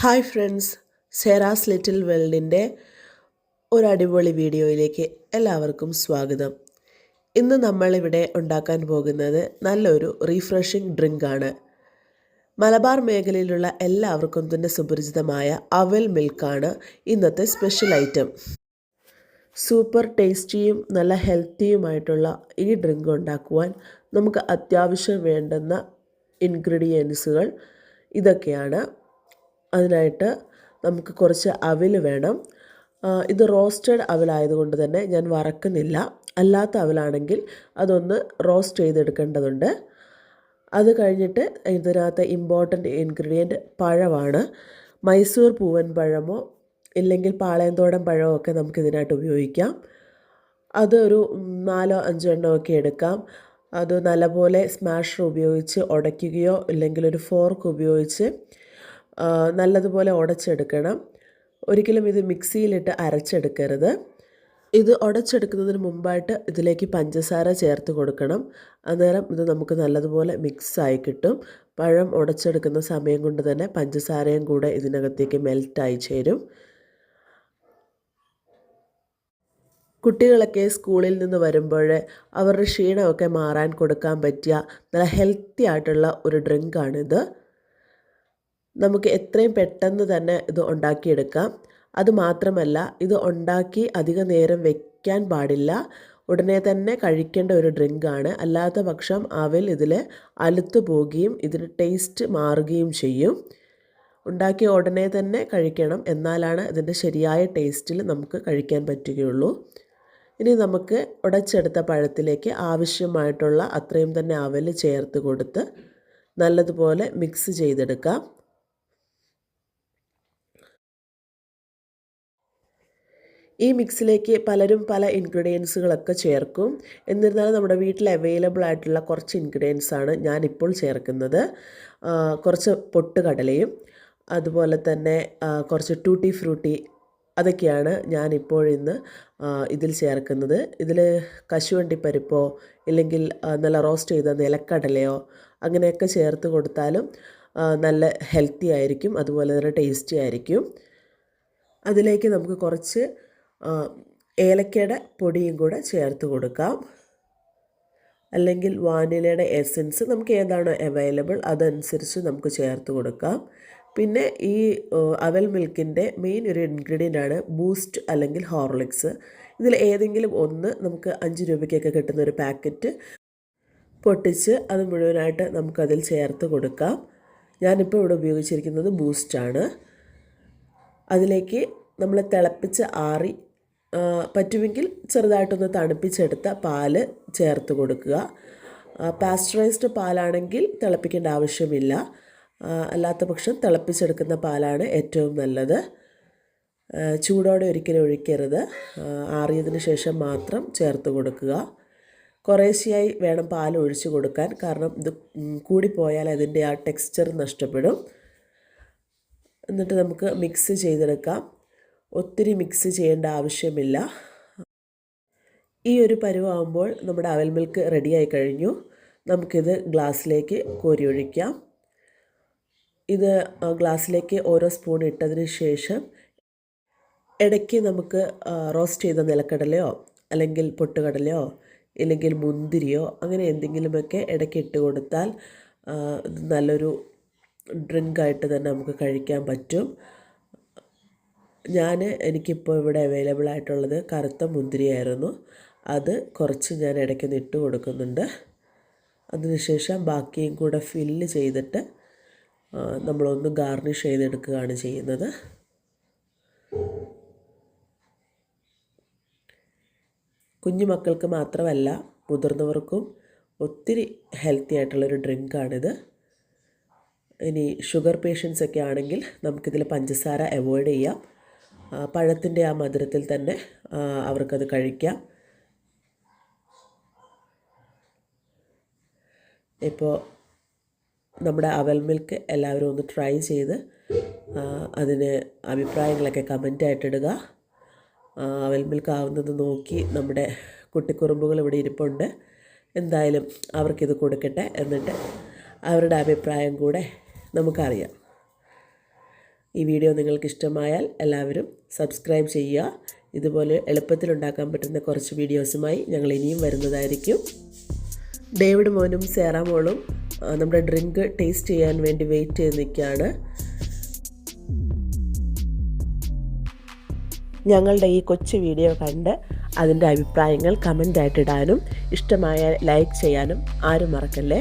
Hi friends സെറാസ് little വേൾഡിന്റെ ഒരു അടിപൊളി വീഡിയോയിലേക്ക് എല്ലാവർക്കും സ്വാഗതം. ഇന്ന് നമ്മളിവിടെ ഉണ്ടാക്കാൻ പോകുന്നത് നല്ലൊരു റീഫ്രഷിംഗ് ഡ്രിങ്കാണ് മലബാർ മേഖലയിലുള്ള എല്ലാവർക്കും തന്നെ സുപരിചിതമായ അവൽ മിൽക്കാണ് ഇന്നത്തെ സ്പെഷ്യൽ ഐറ്റം സൂപ്പർ ടേസ്റ്റിയും നല്ല ഹെൽത്തിയുമായിട്ടുള്ള ഈ ഡ്രിങ്ക് ഉണ്ടാക്കുവാൻ നമുക്ക് അത്യാവശ്യം വേണ്ടുന്ന ഇൻഗ്രീഡിയൻസുകൾ ഇതൊക്കെയാണ്. അതിനായിട്ട് നമുക്ക് കുറച്ച് അവിൽ വേണം. ഇത് റോസ്റ്റഡ് അവലായതുകൊണ്ട് തന്നെ ഞാൻ വറക്കുന്നില്ല. അല്ലാത്ത അവലാണെങ്കിൽ അതൊന്ന് റോസ്റ്റ് ചെയ്തെടുക്കേണ്ടതുണ്ട്. അത് കഴിഞ്ഞിട്ട് ഇതിനകത്ത് ഇമ്പോർട്ടന്റ് ഇൻഗ്രീഡിയന്റ് പഴമാണ്. മൈസൂർ പൂവൻ പഴമോ ഇല്ലെങ്കിൽ പാളയന്തോടൻ പഴമോ ഒക്കെ നമുക്ക് ഇതിനായിട്ട് ഉപയോഗിക്കാം. അതൊരു നാലോ അഞ്ചോ എണ്ണമൊക്കെ എടുക്കാം. അത് നല്ലപോലെ സ്മാഷർ ഉപയോഗിച്ച് ഉടയ്ക്കുകയോ ഇല്ലെങ്കിൽ ഒരു ഫോർക്ക് ഉപയോഗിച്ച് നല്ലതുപോലെ ഉടച്ചെടുക്കണം. ഒരിക്കലും ഇത് മിക്സിയിലിട്ട് അരച്ചെടുക്കരുത്. ഇത് ഉടച്ചെടുക്കുന്നതിന് മുമ്പായിട്ട് ഇതിലേക്ക് പഞ്ചസാര ചേർത്ത് കൊടുക്കണം. അന്നേരം ഇത് നമുക്ക് നല്ലതുപോലെ മിക്സായി കിട്ടും. പഴം ഉടച്ചെടുക്കുന്ന സമയം കൊണ്ട് തന്നെ പഞ്ചസാരയും കൂടെ ഇതിനകത്തേക്ക് മെൽറ്റായി ചേരും. കുട്ടികളൊക്കെ സ്കൂളിൽ നിന്ന് വരുമ്പോൾ അവരുടെ ക്ഷീണമൊക്കെ മാറാൻ കൊടുക്കാൻ പറ്റിയ നല്ല ഹെൽത്തി ആയിട്ടുള്ള ഒരു ഡ്രിങ്കാണിത്. നമുക്ക് എത്രയും പെട്ടെന്ന് തന്നെ ഇത് ഉണ്ടാക്കിയെടുക്കാം. അതുമാത്രമല്ല ഇത് ഉണ്ടാക്കി അധിക നേരം വെക്കാൻ പാടില്ല. ഉടനെ തന്നെ കഴിക്കേണ്ട ഒരു ഡ്രിങ്കാണ് അല്ലാത്ത പക്ഷം അവൽ ഇതിൽ അലുത്തു പോവുകയും ഇതിന് ടേസ്റ്റ് മാറുകയും ചെയ്യും. ഉണ്ടാക്കിയ ഉടനെ തന്നെ കഴിക്കണം. എന്നാലാണ് ഇതിന്റെ ശരിയായ ടേസ്റ്റിൽ നമുക്ക് കഴിക്കാൻ പറ്റുകയുള്ളൂ. ഇനി നമുക്ക് ഉടച്ചെടുത്ത പഴത്തിലേക്ക് ആവശ്യമായിട്ടുള്ള അത്രയും തന്നെ അവൽ ചേർത്ത് കൊടുത്ത് നല്ലതുപോലെ മിക്സ് ചെയ്തെടുക്കാം. ഈ മിക്സിലേക്ക് പലരും പല ഇൻഗ്രീഡിയൻസുകളൊക്കെ ചേർക്കും. എന്നിരുന്നാലും നമ്മുടെ വീട്ടിൽ അവൈലബിൾ ആയിട്ടുള്ള കുറച്ച് ഇൻഗ്രീഡിയൻസ് ആണ് ഞാനിപ്പോൾ ചേർക്കുന്നത്. കുറച്ച് പൊട്ടുകടലയും അതുപോലെ തന്നെ കുറച്ച് ടൂട്ടി ഫ്രൂട്ടി അതൊക്കെയാണ് ഞാനിപ്പോൾ ഇന്ന് ഇതിൽ ചേർക്കുന്നത്. ഇതിൽ കശുവണ്ടി പരിപ്പോ ഇല്ലെങ്കിൽ നല്ല റോസ്റ്റ് ചെയ്ത നിലക്കടലയോ അങ്ങനെയൊക്കെ ചേർത്ത് കൊടുത്താലും നല്ല ഹെൽത്തി ആയിരിക്കും. അതുപോലെ തന്നെ ടേസ്റ്റി ആയിരിക്കും. അതിലേക്ക് നമുക്ക് കുറച്ച് ഏലക്കയുടെ പൊടിയും കൂടെ ചേർത്ത് കൊടുക്കാം. അല്ലെങ്കിൽ വാനിലയുടെ എസൻസ് നമുക്ക് ഏതാണോ അവൈലബിൾ അതനുസരിച്ച് നമുക്ക് ചേർത്ത് കൊടുക്കാം. പിന്നെ ഈ അവൽ മിൽക്കിന്റെ മെയിൻ ഒരു ഇൻഗ്രീഡിയന്റ് ആണ് ബൂസ്റ്റ് അല്ലെങ്കിൽ ഹോർലിക്സ്. ഇതിൽ ഏതെങ്കിലും ഒന്ന് നമുക്ക് അഞ്ച് രൂപയ്ക്കൊക്കെ കിട്ടുന്ന ഒരു പാക്കറ്റ് പൊട്ടിച്ച് അത് മുഴുവനായിട്ട് നമുക്കതിൽ ചേർത്ത് കൊടുക്കാം. ഞാനിപ്പോൾ ഇവിടെ ഉപയോഗിച്ചിരിക്കുന്നത് ബൂസ്റ്റാണ്. അതിലേക്ക് നമ്മൾ തിളപ്പിച്ച് ആറി പറ്റുമെങ്കിൽ ചെറുതായിട്ടൊന്ന് തണുപ്പിച്ചെടുത്ത പാൽ ചേർത്ത് കൊടുക്കുക. പാസ്ചറൈസ്ഡ് പാലാണെങ്കിൽ തിളപ്പിക്കേണ്ട ആവശ്യമില്ല. അല്ലാത്ത പക്ഷം തിളപ്പിച്ചെടുക്കുന്ന പാലാണ് ഏറ്റവും നല്ലത്. ചൂടോടെ ഒരിക്കലും ഒഴിക്കരുത്. ആറിയതിന് ശേഷം മാത്രം ചേർത്ത് കൊടുക്കുക. കുറേശ്ശെയായി വേണം പാൽ ഒഴിച്ചു കൊടുക്കാൻ. കാരണം ഇത് കൂടിപ്പോയാൽ അതിന്റെ ആ ടെക്സ്ചർ നഷ്ടപ്പെടും. എന്നിട്ട് നമുക്ക് മിക്സ് ചെയ്തെടുക്കാം. ഒത്തിരി മിക്സ് ചെയ്യേണ്ട ആവശ്യമില്ല. ഈ ഒരു പരുവാകുമ്പോൾ നമ്മുടെ അവൽ മിൽക്ക് റെഡിയായി കഴിഞ്ഞു. നമുക്കിത് ഗ്ലാസ്സിലേക്ക് കോരി ഒഴിക്കാം ഇത് ഗ്ലാസ്സിലേക്ക് ഓരോ സ്പൂൺ ഇട്ടതിന് ശേഷം ഇടയ്ക്ക് നമുക്ക് റോസ്റ്റ് ചെയ്ത നിലക്കടലയോ അല്ലെങ്കിൽ പൊട്ടുകടലയോ ഇല്ലെങ്കിൽ മുന്തിരിയോ അങ്ങനെ എന്തെങ്കിലുമൊക്കെ ഇടയ്ക്ക് ഇട്ട് കൊടുത്താൽ നല്ലൊരു ഡ്രിങ്കായിട്ട് തന്നെ നമുക്ക് കഴിക്കാൻ പറ്റും. ഞാൻ എനിക്കിപ്പോൾ ഇവിടെ അവൈലബിൾ ആയിട്ടുള്ളത് കറുത്ത മുന്തിരിയായിരുന്നു. അത് കുറച്ച് ഞാൻ ഇടയ്ക്കൊന്ന് ഇട്ട് കൊടുക്കുന്നുണ്ട്. അതിനുശേഷം ബാക്കിയും കൂടെ ഫില്ല് ചെയ്തിട്ട് നമ്മളൊന്ന് ഗാർണിഷ് ചെയ്തെടുക്കുകയാണ് ചെയ്യുന്നത്. കുഞ്ഞു മക്കൾക്ക് മാത്രമല്ല മുതിർന്നവർക്കും ഒത്തിരി ഹെൽത്തി ആയിട്ടുള്ളൊരു ഡ്രിങ്കാണിത് ഇനി ഷുഗർ പേഷ്യൻസ് ഒക്കെ ആണെങ്കിൽ നമുക്കിതിൽ പഞ്ചസാര അവോയ്ഡ് ചെയ്യാം. പഴത്തിന്റെ ആ മധുരത്തിൽ തന്നെ അവർക്കത് കഴിക്കാം. ഇപ്പോൾ നമ്മുടെ അവൽ മിൽക്ക് എല്ലാവരും ഒന്ന് ട്രൈ ചെയ്ത് അതിന് അഭിപ്രായങ്ങളൊക്കെ കമന്റായിട്ടിടുക അവൽ മിൽക്ക് ആവുന്നത് നോക്കി നമ്മുടെ കുട്ടിക്കുറുമ്പുകൾ ഇവിടെ ഇരിപ്പുണ്ട്. എന്തായാലും അവർക്കിത് കൊടുക്കട്ടെ എന്നിട്ട് അവരുടെ അഭിപ്രായം കൂടെ നമുക്കറിയാം. ഈ വീഡിയോ നിങ്ങൾക്ക് ഇഷ്ടമായാൽ എല്ലാവരും സബ്സ്ക്രൈബ് ചെയ്യുക. ഇതുപോലെ എളുപ്പത്തിൽ ഉണ്ടാക്കാൻ പറ്റുന്ന കുറച്ച് വീഡിയോസുമായി ഞങ്ങൾ ഇനിയും വരുന്നതായിരിക്കും. ഡേവിഡ് മോനും സേറ മോളും നമ്മുടെ ഡ്രിങ്ക് ടേസ്റ്റ് ചെയ്യാൻ വേണ്ടി വെയിറ്റ് ചെയ്ത് നിൽക്കുകയാണ്. ഞങ്ങളുടെ ഈ കൊച്ചു വീഡിയോ കണ്ട് അതിന്റെ അഭിപ്രായങ്ങൾ കമന്റായിട്ടിടാനും ഇഷ്ടമായ ലൈക്ക് ചെയ്യാനും ആരും മറക്കല്ലേ?